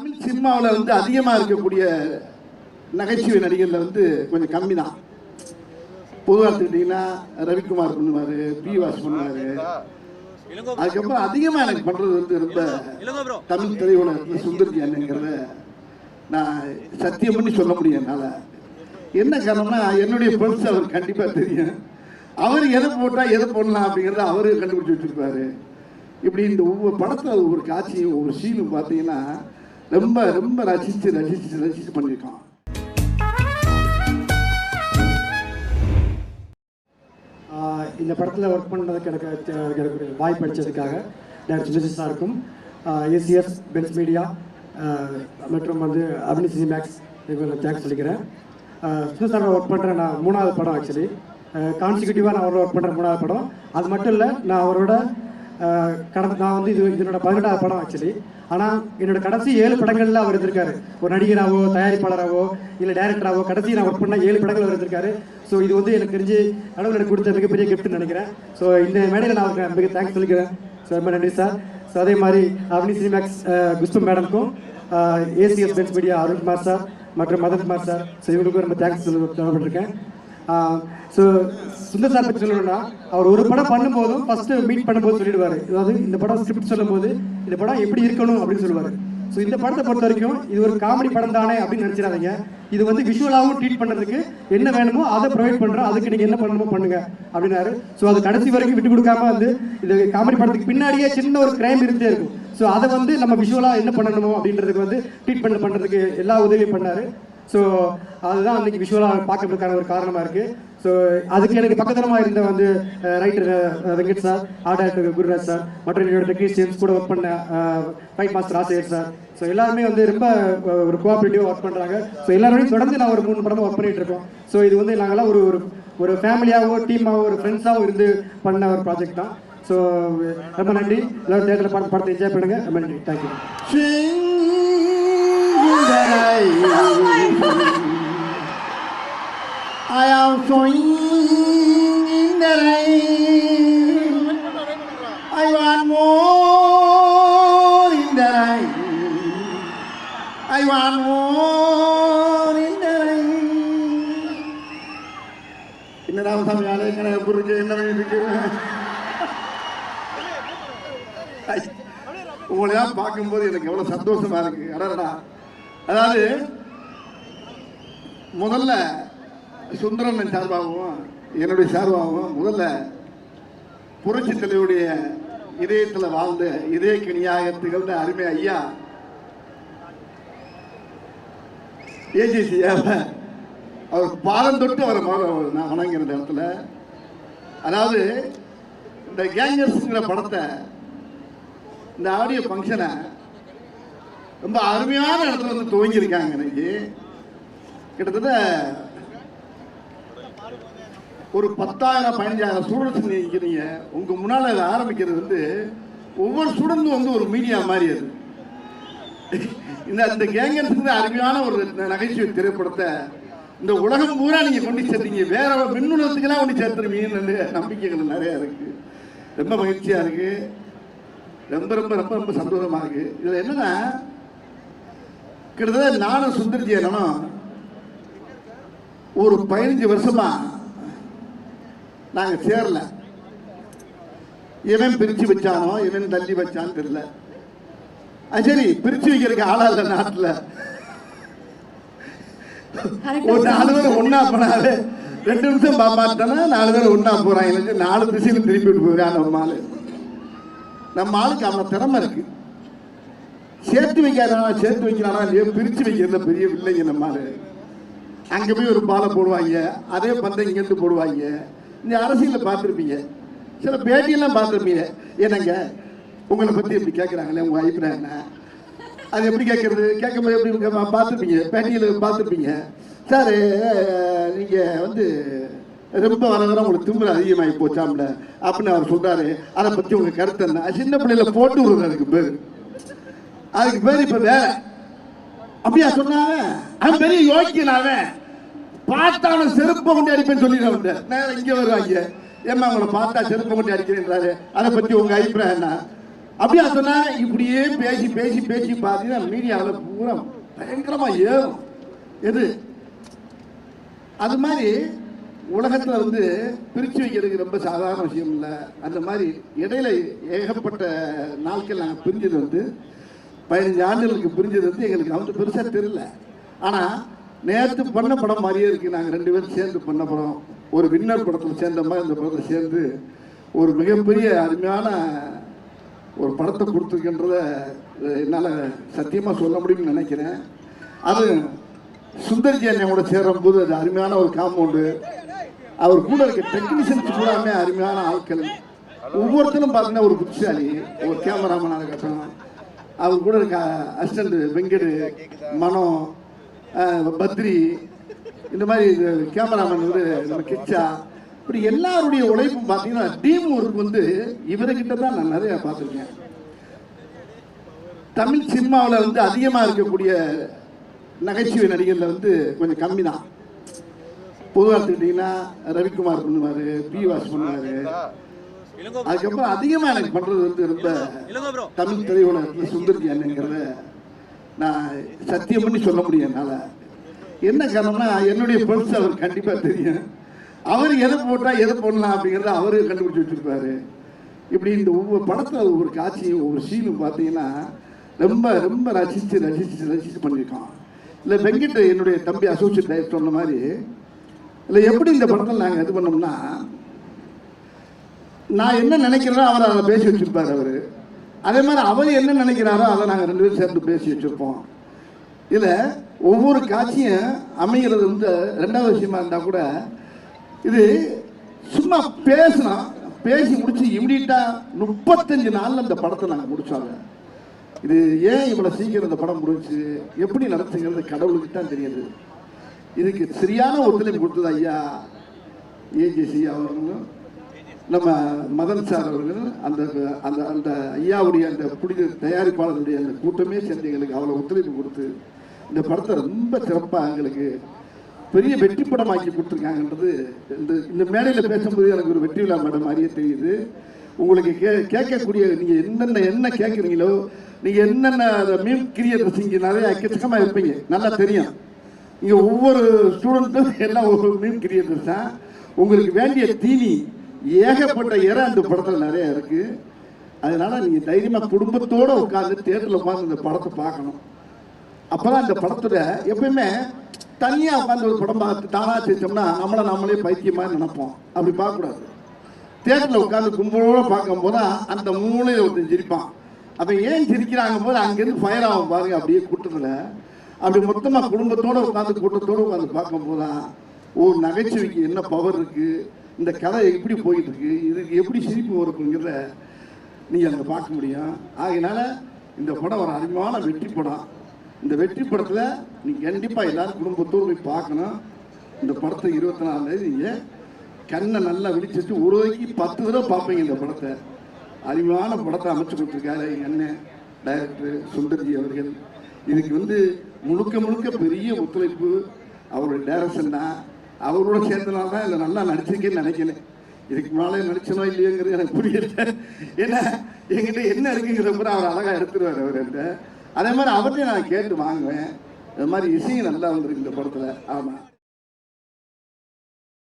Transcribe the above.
தமிழ் சினிமாவில் வந்து அதிகமாக இருக்கக்கூடிய நகைச்சுவை நடிகரில் வந்து கொஞ்சம் கம்மி தான் பொதுவாக எடுத்துக்கிட்டிங்கன்னா ரவிக்குமார் பண்ணுவார் பி வாஸ் பண்ணுவார். அதுக்கப்புறம் அதிகமாக எனக்கு பண்ணுறது வந்து ரொம்ப தமிழ் திரையுலகத்தில் சுந்தர்ஜி அண்ணங்கிறத நான் சத்தியம் பண்ணி சொல்ல முடியும் என்னால். என்ன காரணம்னா என்னுடைய பர்ஸ் அவர் கண்டிப்பாக தெரியும். அவர் எதை போட்டால் எதை போடலாம் அப்படிங்கிறத அவரு கண்டுபிடிச்சி வச்சிருப்பாரு. இப்படி இந்த ஒவ்வொரு படத்தில் ஒவ்வொரு காட்சியும் ஒவ்வொரு சீனும் பார்த்தீங்கன்னா ரொம்ப ரொம்ப ரசித்து ரசித்து ரசித்து பண்ணியிருக்கான். இந்த படத்தில் ஒர்க் பண்ணுறதுக்கு எனக்கு அஹ் எனக்கு வாய்ப்பு அடித்ததுக்காக டேரக்டர் சுஜித் சாருக்கும் ஏசிஎஸ் பென்ஸ் மீடியா மற்றும் வந்து அபினி சினிமேக்ஸ் இவங்களுக்கு தேங்க்ஸ் சொல்லிக்கிறேன். சுஜித் சாரோட ஒர்க் பண்ணுற நான் மூணாவது படம் ஆக்சுவலி கான்சிக்யூட்டிவாக நான் அவரோட ஒர்க் பண்ணுற மூணாவது படம். அது மட்டும் இல்லை நான் அவரோட கடந்த நான் வந்து இது இதனோட பதினெட்டாவது படம் ஆக்சுவலி ஆனால் என்னோட கடைசி ஏழு படங்கள்ல அவர் இருந்திருக்காரு. ஒரு நடிகராகவோ தயாரிப்பாளராகவோ இல்லை டேரக்டராகவோ கடைசி நான் ஒர்க் பண்ண ஏழு படங்கள் அவர் இருந்திருக்காரு. ஸோ இது வந்து எனக்கு தெரிஞ்சு கடவுள் எனக்கு கொடுத்த மிகப்பெரிய கிஃப்ட்னு நினைக்கிறேன். ஸோ இந்த மேடையில் நான் அவருக்கு மிக தேங்க்ஸ் சொல்லிக்கிறேன். ஸோ ரொம்ப நன்றி சார் ஸோ அதே மாதிரி அவனி சினிமேக்ஸ் குஸ்பம் மேடம்க்கும் ஏசிஎஸ் பென்ஸ் மீடியா அருண்குமார் சார் மற்றும் மதன்குமார் சார் ஸோ இவங்களுக்கும் ரொம்ப தேங்க்ஸ் சொல்லப்பட்டிருக்கேன். ஸோ சுந்தர் சார் பற்றி சொல்லணும்னா அவர் ஒரு படம் பண்ணும்போதும் ஃபர்ஸ்ட் மீட் பண்ணும்போது சொல்லிடுவார். அதாவது இந்த படம் ஸ்கிரிப்ட் சொல்லும்போது இந்த படம் எப்படி இருக்கணும் அப்படின்னு சொல்லுவார். ஸோ இந்த படத்தை பொறுத்த வரைக்கும் இது ஒரு காமெடி படம் தானே அப்படின்னு நினைச்சிடாதீங்க. இது வந்து விஷுவலாகவும் ட்ரீட் பண்ணுறதுக்கு என்ன வேணுமோ அதை ப்ரொவைட் பண்ணுறோம் அதுக்கு நீங்கள் என்ன பண்ணணுமோ பண்ணுங்க அப்படின்னாரு. ஸோ அது கடைசி வரைக்கும் விட்டு கொடுக்காம வந்து இது காமெடி படத்துக்கு பின்னாடியே சின்ன ஒரு கிரைம் இருந்தே இருக்கும். ஸோ அதை வந்து நம்ம விஷுவலாக என்ன பண்ணணுமோ அப்படின்றதுக்கு வந்து ட்ரீட்மெண்ட் பண்ணுறதுக்கு எல்லா உதவியும் பண்ணாரு. ஸோ அதுதான் அன்றைக்கி விஷுவலாக பார்க்கறதுக்கான ஒரு காரணமாக இருக்குது ஸோ அதுக்கு எனக்கு பக்கத்தனமாக இருந்த வந்து writer Venkat sir art actor Gururaj sir மற்றும் என்னோட டெக்னீஷியன்ஸ் கூட ஒர்க் பண்ண ஃபைட் மாஸ்டர் ஆசிரியர் சார் ஸோ எல்லாருமே வந்து ரொம்ப ஒரு கோஆபரேட்டிவாக ஒர்க் பண்ணுறாங்க ஸோ எல்லாரோடையும் தொடர்ந்து நான் ஒரு மூணு படமாக ஒர்க் பண்ணிட்டு இருக்கோம். ஸோ இது வந்து நாங்களாம் ஒரு ஒரு ஒரு ஃபேமிலியாகவோ டீமாகவோ ஒரு ஃப்ரெண்ட்ஸாகவும் இருந்து பண்ண ஒரு ப்ராஜெக்ட் தான். ஸோ ரொம்ப நன்றி. எல்லாரும் தேட்டரில் படம் படத்தை என்ஜாய் பண்ணுங்க. ரொம்ப நன்றி. Thank you I am swinging in the rain. I want more in the rain. I want more in the rain. என்ன எப்படி இருக்கு என்ன பண்ணிட்டு இருக்கு உங்களையா பார்க்கும்போது எனக்கு எவ்வளவு சந்தோஷமா இருக்கு அடடா அதாவது முதல்ல சுந்தரன் சார்பாகவும் என்னுடைய சார்பாகவும் முதல்ல புரட்சி தலைவருடைய இதயத்தில் வாழ்ந்த இதய கனியாக திகழ்ந்த அருமை ஐயா ஏஜிசி அவர் பாதம் தொட்டு அவரை நான் வணங்குற இடத்துல. அதாவது இந்த கேங்கர்ஸ்ங்கிற படத்தை இந்த ஆடியோ ஃபங்க்ஷனை ரொம்ப அருமையான இடத்துல வந்து துவங்கியிருக்காங்க இன்னைக்கு. கிட்டத்தட்ட ஒரு பத்தாயிரம் பதினஞ்சாயிரம் ஸ்டூடெண்ட்ஸ் நிற்கிறீங்க உங்க முன்னால இதை ஆரம்பிக்கிறது வந்து ஒவ்வொரு ஸ்டூடெண்ட்டும் வந்து ஒரு மீடியா மாதிரி அது. இந்த அந்த கேங்கன்ஸ் அருமையான ஒரு நகைச்சுவை திரைப்படத்தை இந்த உலகம் பூரா நீங்க கொண்டு சேர்த்தீங்க. வேற மின்னுலகத்துக்கெல்லாம் கொண்டு சேர்த்துருவீங்கன்னு நம்பிக்கைகள் நிறைய இருக்கு. ரொம்ப மகிழ்ச்சியா இருக்கு. ரொம்ப ரொம்ப ரொம்ப ரொம்ப சந்தோஷமா இருக்கு. இதுல என்னன்னா கிட்டத்தட்ட நானும் சுந்தர்ஜி அண்ணனும் ஒரு பதினஞ்சு வருஷமா நாங்க சேரல. இவன் பிரிச்சு வச்சானோ இவன் தள்ளி வச்சான்னு தெரியல. அது சரி பிரிச்சு வைக்கிறதுக்கு ஆளா இல்ல நாட்டுல. ஒரு நாலு பேர் ஒன்னா போனாலே ரெண்டு நிமிஷம் பாப்பாட்டனா நாலு பேர் ஒன்னா போறாங்க. நாலு திசையில திருப்பிட்டு போயிடான் நம்ம ஆளு. நம்ம ஆளுக்கு அவன திறமை இருக்கு. சேர்த்து வைக்காதனா சேர்த்து வைக்கிறானா இல்லையோ பிரிச்சு வைக்கிறதுல பெரிய வில்லைங்க நம்ம அங்கே அங்க போய் ஒரு பாலை போடுவாங்க அதே பந்தை இங்கேருந்து போடுவாங்க. இந்த அரசியலில் பார்த்துருப்பீங்க. சில பேட்டியெல்லாம் பார்த்துருப்பீங்க. என்னங்க உங்களை பற்றி எப்படி கேட்குறாங்களே உங்கள் அபிப்பிராயம் என்ன? அது எப்படி கேட்கறது கேட்கும்போது எப்படி இருக்க? பார்த்துருப்பீங்க. பேட்டியில் பார்த்துருப்பீங்க. சார் நீங்கள் வந்து ரொம்ப வர வர உங்களுக்கு திரும்ப அதிகமாகி போச்சாம்ல. அப்படின்னு அவர் சொல்றாரு. அதை பற்றி உங்கள் கருத்து என்ன? சின்ன பிள்ளையில போட்டு விடுறது அதுக்கு பேர். அதுக்கு பேர் இப்போ வேற அப்படியா சொன்னாங்க அவன் பெரிய யோக்கியன் அவன். பார்த்தான செருப்பை கொண்டு அடிப்பேன்னு சொல்லிடுறேன் நேரம் இங்க வருவாங்க. ஏமா உங்களை பார்த்தா செருப்பை கொண்டு அடிக்கிறேன்றாரு. அதை பத்தி உங்க அபிப்பிராயம் என்ன? அப்படியா சொன்னா இப்படியே பேசி பேசி பேசி பார்த்தீங்கன்னா மீடியாவில் பூரா பயங்கரமா ஏறும். எது? அது மாதிரி உலகத்துல வந்து பிரிச்சு வைக்கிறது ரொம்ப சாதாரண விஷயம் இல்லை. அந்த மாதிரி இடையில ஏகப்பட்ட நாட்கள் நாங்கள் பிரிஞ்சது வந்து பதினஞ்சு ஆண்டுகளுக்கு பிரிஞ்சது வந்து எங்களுக்கு வந்து பெருசாக தெரியல. ஆனால் நேற்று பண்ண படம் மாதிரியே இருக்குது நாங்கள் ரெண்டு பேரும் சேர்ந்து பண்ண படம். ஒரு வின்னர் படத்தில் சேர்ந்த மாதிரி இந்த படத்தில் சேர்ந்து ஒரு மிகப்பெரிய அருமையான ஒரு படத்தை கொடுத்துருக்கின்றத என்னால் சத்தியமாக சொல்ல முடியும்னு நினைக்கிறேன். அது சுந்தர்ஜி அண்ணனோட சேரும்போது அது அருமையான ஒரு காம்பவுண்டு அவர் கூட இருக்க டெக்னீஷியன்ஸ் கூடாமே அருமையான ஆட்கள். ஒவ்வொருத்தரும் பார்த்தீங்கன்னா ஒரு புத்திசாலி ஒரு கேமராமேனாக இருக்கட்டும் அவங்க கூட இருக்க அசிஸ்டண்ட் வெங்கடு மனோ பத்ரி இந்த மாதிரி கேமராமேன் வந்து நம்ம கிச்சா இப்படி எல்லாருடைய உழைப்பும் பார்த்தீங்கன்னா டீம் ஒர்க் வந்து இவர்கிட்ட தான் நான் நிறைய பார்த்துருக்கேன். தமிழ் சினிமாவில் வந்து அதிகமாக இருக்கக்கூடிய நகைச்சுவை நடிகரில் வந்து கொஞ்சம் கம்மி தான் பொதுவாக எடுத்துக்கிட்டிங்கன்னா ரவிக்குமார் பண்ணுவார் பி வாஸ் பண்ணுவார். அதுக்கப்புறம் அதிகமாக எனக்கு பண்ணுறது வந்து ரொம்ப தமிழ் திரையுலகத்தில் சுந்தர்ஜி அண்ணங்கிறத நான் சத்தியம் பண்ணி சொல்ல முடியும் என்னால். என்ன காரணம்னா என்னுடைய பல்ஸ் அவர் கண்டிப்பாக தெரியும். அவர் எதை போட்டால் எதை போடலாம் அப்படிங்கிறத அவரே கண்டுபிடிச்சி வச்சிருப்பாரு. இப்படி இந்த ஒவ்வொரு படத்தில் ஒவ்வொரு காட்சியும் ஒவ்வொரு சீனும் பார்த்தீங்கன்னா ரொம்ப ரொம்ப ரசித்து ரசித்து ரசித்து பண்ணியிருக்கான். இல்லை வெங்கட் என்னுடைய தம்பி அசோசியேட் சொன்ன மாதிரி இல்லை எப்படி இந்த படத்தில் நாங்கள் இது பண்ணோம்னா நான் என்ன நினைக்கிறேனோ அவர் அதை பேசி வச்சுருப்பார் அவர். அதே மாதிரி அவர் என்ன நினைக்கிறாரோ அதை நாங்கள் ரெண்டு பேரும் சேர்ந்து பேசி வச்சுருப்போம். இதில் ஒவ்வொரு காட்சியும் அமைகிறது வந்து ரெண்டாவது விஷயமா இருந்தால் கூட இது சும்மா பேசினா பேசி முடிச்சு இம்மிடியட்டாக முப்பத்தஞ்சு நாளில் இந்த படத்தை நாங்கள் முடிச்சோங்க. இது ஏன் இவ்வளோ சீக்கிரம் இந்த படம் முடிச்சு எப்படி நடத்துங்கிறது கடவுளுக்கு தான் தெரியுது. இதுக்கு சரியான ஒத்துழைப்பு கொடுத்தது ஐயா ஏஜிசி அவர்களும். நம்ம மதன் சார் அவர்கள் அந்த அந்த அந்த ஐயாவுடைய அந்த புனித தயாரிப்பாளருடைய அந்த கூட்டமே சேர்ந்து எங்களுக்கு அவ்வளோ ஒத்துழைப்பு கொடுத்து இந்த படத்தை ரொம்ப சிறப்பாக எங்களுக்கு பெரிய வெற்றி படமாக்கி கொடுத்துருக்காங்கன்றது இந்த இந்த மேடையில் பேசும்போது எனக்கு ஒரு வெற்றி விழா மேடம் மாதிரியே தெரியுது. உங்களுக்கு கே கேட்கக்கூடிய நீங்கள் என்னென்ன என்ன கேட்குறீங்களோ நீங்கள் என்னென்ன மீன் கிரியேட்டர்ஸ் இங்கே நிறைய எக்கச்சக்கமாக இருப்பீங்க. நல்லா தெரியும். இங்கே ஒவ்வொரு ஸ்டூடெண்ட்டும் எல்லாம் ஒரு மீன் கிரியேட்டர்ஸ் தான் உங்களுக்கு வேண்டிய தீனி ஏகப்பட்ட இறை அந்த படத்தில் நிறைய இருக்கு. அதனால நீங்கள் தைரியமாக குடும்பத்தோட உட்காந்து தேட்டரில் உட்காந்து இந்த படத்தை பார்க்கணும். அப்பதான் இந்த படத்துல எப்பயுமே தனியா உட்காந்து ஒரு படம் பார்த்து தானா செஞ்சோம்னா நம்மளை நம்மளே பைத்தியமா நினைப்போம். அப்படி பார்க்கக்கூடாது. தேட்டரில் உட்காந்து கும்பலோட பார்க்கும்போது தான் அந்த மூளையில ஒருத்தன் சிரிப்பான். அப்ப ஏன் சிரிக்கிறாங்க போது அங்கிருந்து ஃபயர் ஆகும் பாருங்க அப்படியே கூட்டத்துல. அப்படி மொத்தமா குடும்பத்தோட உட்காந்து கூட்டத்தோட உட்காந்து பார்க்கும்போது தான் ஒரு நகைச்சுவைக்கு என்ன பவர் இருக்குது இந்த கதை எப்படி போயிட்டு இருக்கு இதுக்கு எப்படி சிரிப்பு வருக்குங்கிறத நீங்கள் அங்க பார்க்க முடியும். ஆகையினால இந்த படம் ஒரு அருமையான வெற்றி படம். இந்த வெற்றி படத்தில் நீங்கள் கண்டிப்பாக எல்லாரும் குடும்பத்தோடு போய் பார்க்கணும். இந்த படத்தை இருபத்தி நாலாம் தேதி நீங்க கண்ணை நல்லா விழிச்சிட்டு ஒரு வரைக்கும் பத்து தடவை பார்ப்பீங்க இந்த படத்தை. அருமையான படத்தை அமைச்சு கொடுத்துருக்காரு எங்கள் அண்ணன் டைரக்டர் சுந்தர்ஜி அவர்கள். இதுக்கு வந்து முழுக்க முழுக்க பெரிய ஒத்துழைப்பு. அவருடைய டைரக்ஷன் தான். அவரோட சேர்ந்தனால தான் இதில் நல்லா நடிச்சிருக்கேன்னு நினைக்கிறேன் இதுக்கு மேலே நடிச்சனோ இல்லையோங்கிறது எனக்கு புரியல. ஏன்னா என்கிட்ட என்ன இருக்குங்கிற கூட அவர் அழகாக எடுத்துருவார் அவர் என்கிட்ட. அதே மாதிரி அவர்கிட்ட நான் கேட்டு வாங்குவேன். அது மாதிரி இசையும் நல்லா வந்துருக்கு இந்த படத்தில். ஆமாம்